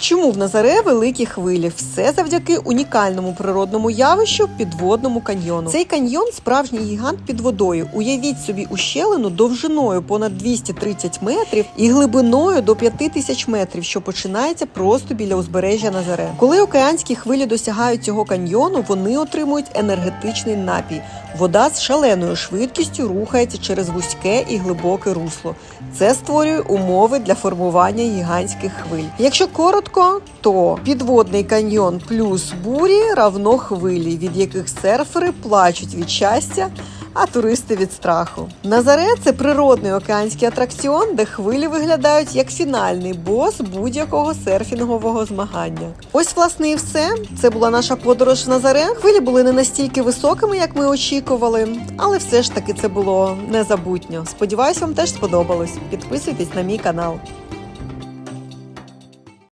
Чому в Назаре великі хвилі? Все завдяки унікальному природному явищу підводному каньйону. Цей каньйон справжній гігант під водою. Уявіть собі ущелину довжиною понад 230 метрів і глибиною до 5000 метрів, що починається просто біля узбережжя Назаре. Коли океанські хвилі досягають цього каньйону, вони отримують енергетичний напій. Вода з шаленою швидкістю рухається через вузьке і глибоке русло. Це створює умови для формування гігантських хвиль. Якщо коротко, то підводний каньйон плюс бурі равно хвилі, від яких серфери плачуть від щастя. А туристи від страху. Назаре це природний океанський атракціон, де хвилі виглядають як фінальний бос будь-якого серфінгового змагання. Ось, власне, і все. Це була наша подорож в Назаре. Хвилі були не настільки високими, як ми очікували, але все ж таки це було незабутньо. Сподіваюсь, вам теж сподобалось. Підписуйтесь на мій канал.